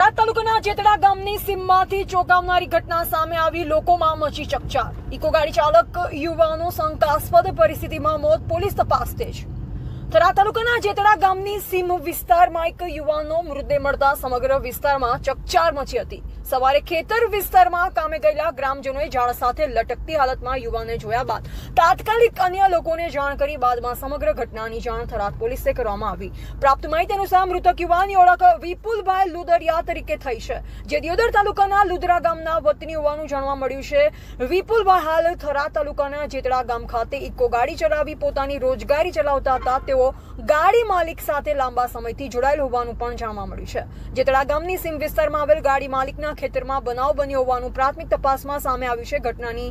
તાલુકાના જેતડા ગામની સીમમાંથી ચોંકાવનારી ઘટના સામે આવી. લોકોમાં મચી ચકચાર. ઇકો ગાડી ચાલક યુવાનો શંકાસ્પદ પરિસ્થિતિમાં મોત, પોલીસ તપાસ તેજ. થરા તાલુકાના જેતડા ગામની સીમ વિસ્તારમાં એક યુવાનનો મૃતદેહ મળતા સમગ્ર વિસ્તારમાં ચકચાર મચી હતી. સવારે ખેતર વિસ્તારમાં કામે ગયેલા ગ્રામજનોએ ઝાડ સાથે લટકતી હાલતમાં યુવાનને જોયા બાદ તાત્કાલિક અન્ય લોકોને જાણ કરી બાદમાં સમગ્ર ઘટનાની જાણ થરાદ પોલીસે કરવામાં આવી. પ્રાપ્ત માહિતી અનુસાર મૃતક યુવાનની ઓળખ વિપુલભાઈ લુદરિયા તરીકે થઈ છે, જે દિયોદર તાલુકાના લુદરા ગામના વતની હોવાનું જાણવા મળ્યું છે. વિપુલભાઈ હાલ થરાદ તાલુકાના જેતડા ગામ ખાતે ઇકો ગાડી ચલાવી પોતાની રોજગારી ચલાવતા હતા. તેઓ ગાડી માલિક સાથે લાંબા સમયથી જોડાયેલ હોવાનું પણ જાણવા મળ્યું છે. જેતળા ગામની સીમ વિસ્તારમાં આવેલ ગાડી માલિકના ખેતરમાં બનાવ બન્યો હોવાનું પ્રાથમિક તપાસમાં સામે આવ્યું છે. ઘટનાની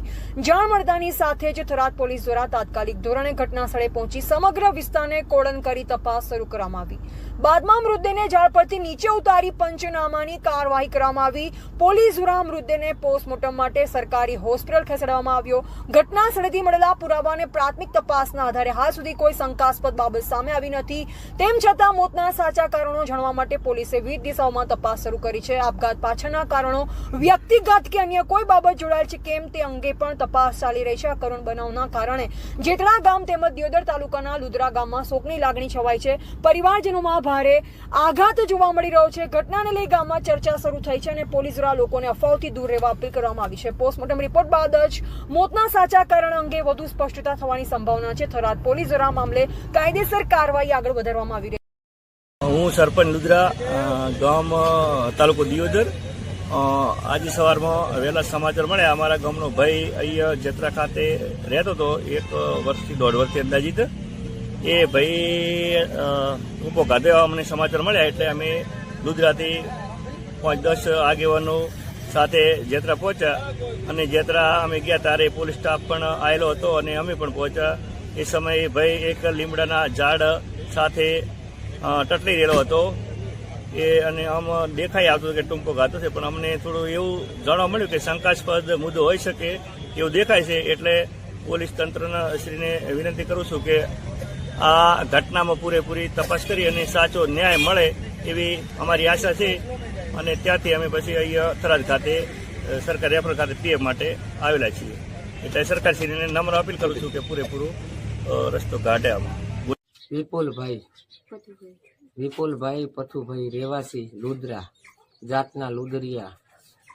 જાણ મળતાની સાથે જ થરાદ પોલીસ દ્વારા તાત્કાલિક ધોરણે ઘટના સ્થળે પહોંચી સમગ્ર વિસ્તારને કોડન કરી તપાસ શરૂ કરવામાં આવી. બાદમાં મૃતદેહને ઝાડ પરથી નીચે ઉતારી પંચનામાની કાર્યવાહી કરવામાં આવી. પોલીસ દ્વારા મૃતદેહને પોસ્ટમોર્ટમ માટે સરકારી હોસ્પિટલ ખસેડવામાં આવ્યો. ઘટના સ્થળેથી મળેલા પુરાવાને પ્રાથમિક તપાસના આધારે હાલ સુધી કોઈ શંકાસ્પદ બાબત સામે આવી નથી. તેમ છતાં મોતના સાચા કારણો જાણવા માટે પોલીસે વિવિધ દિશાઓમાં તપાસ શરૂ કરી છે. આપઘાત પાછળના કારણો, વ્યક્તિગત કે અન્ય કોઈ બાબત જોડાયેલ છે કેમ તે અંગે પણ તપાસ ચાલી રહી છે. આ કરુણ બનાવના કારણે જેતડા ગામ તેમજ દિયોદર તાલુકાના લુદરા ગામમાં શોકની લાગણી છવાઈ છે. પરિવારજનોમાં ભારે આઘાત જોવા મળી રહ્યો છે. ઘટનાને લઈ ગામમાં ચર્ચા શરૂ થઈ છે અને પોલીસ દ્વારા લોકોને અફવાઓથી દૂર રહેવા અપીલ કરવામાં આવી છે. પોસ્ટમોર્ટમ રિપોર્ટ બાદ જ મોતના સાચા કારણ અંગે વધુ સ્પષ્ટતા થવાની સંભાવના છે. થરાદ પોલીસ દ્વારા મામલે કાયદેસર કાર્યવાહી આગળ વધારવામાં આવી રહી હું સરપંચ લુદ્રા ગામ તાલુકો દિયોદર. આજે સવારમાં વહેલા સમાચાર મળ્યા અમારા ગામનો ભાઈ અહીંયા જત્રા ખાતે રહેતો હતો, એક વર્ષથી દોઢ વર્ષથી અંદાજિત. એ ભાઈ ઊભો ગાધે અમને સમાચાર મળ્યા એટલે અમે લુદ્રાથી પાંચ દસ આગેવાનો સાથે જેતરા પહોંચ્યા. અને જેતરા અમે ગયા ત્યારે પોલીસ સ્ટાફ પણ આવેલો હતો અને અમે પણ પહોંચ્યા. એ સમયે ભાઈ એક લીમડાના ઝાડ સાથે ટટલી રહેલો હતો. એ અને આમ દેખાઈ આવતું કે ટૂંકો ગાતો છે, પણ અમને થોડું એવું જાણવા મળ્યું કે શંકાસ્પદ મુદ્દો હોઈ શકે એવું દેખાય છે, એટલે પોલીસ તંત્રના શ્રીને વિનંતી કરું છું કે આ ઘટનામાં પૂરેપૂરી તપાસ કરી અને સાચો ન્યાય મળે એવી અમારી આશા છે. અને ત્યાંથી અમે પછી અહીંયા થરાદ ખાતે સરકાર રેફર ખાતે પીએફ માટે આવેલા છીએ. એટલે સરકારશ્રીને નમ્ર અપીલ કરું છું કે પૂરેપૂરું રસ્તો કાઢે વિપુલભાઈ. વિપુલભાઈ પથુભાઈ રેવાસી લુદ્રા, જાતના લુદરિયા.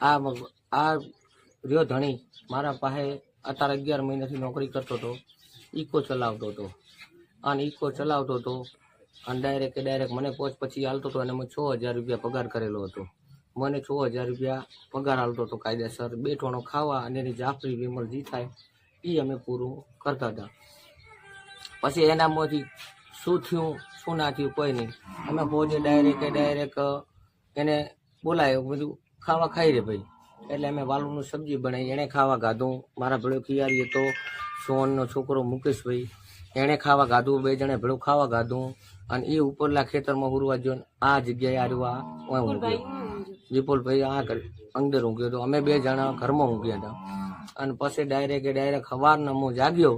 આ આ રહ્યો ધણી મારા પાસે અત્યારે અગિયાર મહિનાથી નોકરી કરતો હતો. ઇકો ચલાવતો હતો. અને ઇકો ચલાવતો હતો અને ડાયરેક્ટ ડાયરેક્ટ મને પોચ પછી હાલતો હતો અને મેં છ હજાર રૂપિયા પગાર કરેલો હતો. મને છ હજાર રૂપિયા પગાર હાલતો હતો કાયદેસર. બે ટોણો ખાવા અને એની જાફરી વિમલ જે થાય એ અમે પૂરું કરતા હતા. પછી એનામાંથી શું થયું શું ના થયું કોઈ નહીં. અમે પહોંચે ડાયરેક્ટ ડાયરેક્ટ એને બોલાયો બધું ખાવા ખાઈ રે ભાઈ. એટલે અમે વાલુનું સબ્જી બનાવી એણે ખાવા ગાધું. મારા ભેળો ખિયારી હતો સોનનો છોકરો મુકેશભાઈ. એણે ખાવા ગાધું બે જણે ભેળું ખાવા ગાધું. અને એ ઉપરલા ખેતરમાં ઉરવા જો આ જગ્યાએ આરવા વિપુલભાઈ આ અંદર ઊંઘ્યો હતો. અમે બે જણા ઘરમાં ઊંઘ્યા હતા. અને પછી ડાયરેક્ટ ડાયરેક્ટ સવારના હું જાગ્યો.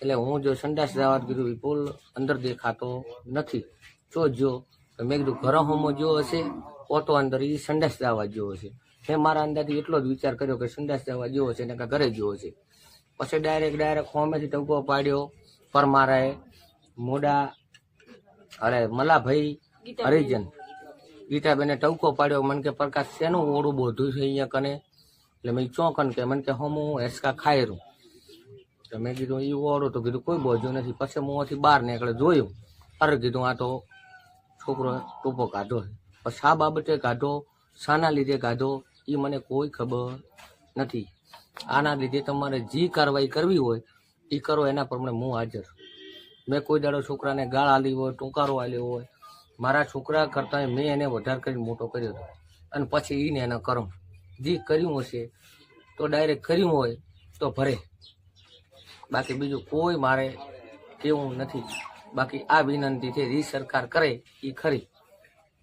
એટલે હું જો સંડાસ જવા કીધું વિપુલ અંદર દેખાતો નથી. જો જો. તો મેં કીધું ઘર હોમો જો હશે ઓટો અંદર એ સંડાસ જવા જેવો હશે. મેં મારા અંદાજથી એટલો જ વિચાર કર્યો કે સંડાસ જવા જેવો છે ને કે ઘરે જેવો છે પછી ડાયરેક્ટ ડાયરેક્ટ હોમેથી ટંકો પાડ્યો પરમારાએ મોડા અરે મલાભાઈ હરિજન ગીતાબેને ટવકો પાડ્યો. મને કે પ્રકાશ શેનું ઓળું બોધું છે અહીંયા કને? એટલે મેં ચોંકન કે મને કે હું હું હેસકા ખાઈ રહું તો મેં કીધું એ ઓળું. તો કીધું, કોઈ બોજો નથી. પછી મોંથી બહાર નીકળે, જોયું. અરે કીધું, આ તો છોકરો ટૂંપો કાઢો પણ આ બાબતે કાઢો, શાના લીધે કાઢો એ મને કોઈ ખબર નથી. આના લીધે તમારે જે કાર્યવાહી કરવી હોય એ કરો, એના પ્રમાણે હું હાજર મેં કોઈ દાડો છોકરાને ગાળ આલી હોય, ટૂંકારો આલ્યો હોય, મારા છોકરા કરતાં મેં એને વધારે કરીને મોટો કર્યો હતો. અને પછી એને એના કરમ. જે કર્યું હશે, તો ડાયરેક્ટ કર્યું હોય, તો ભરે. બાકી બીજું કોઈ મારે કેવું નથી. બાકી આ વિનંતી છે, રી સરકાર કરે એ ખરી.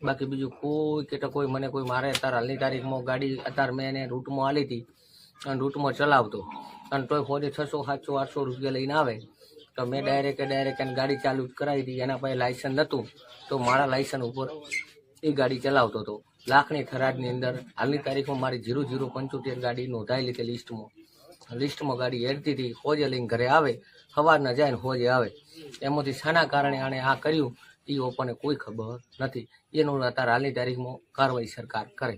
બાકી બીજું કોઈ કે કોઈ મને કોઈ મારે અત્યારે હાલની તારીખમાં ગાડી અત્યારે મેં એને રૂટમાં આલી હતી, અને રૂટમાં ચલાવતો. અને તોય ફોજે છસો, સાતસો, આઠસો રૂપિયા લઈને આવે. તો મેં ડાયરેક્ટ ડાયરેક્ટ એને ગાડી ચાલુ કરાવી હતી, એના પાસે લાયસન્સ નહોતું. તો મારા લાયસન્સ ઉપર એ ગાડી ચલાવતો હતો. લાખની થરાદની અંદર હાલની તારીખમાં મારી જીરો જીરો પંચોતેર ગાડી નોંધાયેલી હતી લિસ્ટમાં લિસ્ટમાં ગાડી હેડતી હતી, હોજે લઈને ઘરે આવે, સવારના જાય ને હોજે આવે. એમાંથી શાના કારણે આણે આ કર્યું એ ઓપને કોઈ ખબર નથી. એનું અત્યારે હાલની તારીખમાં કાર્યવાહી સરકાર કરે.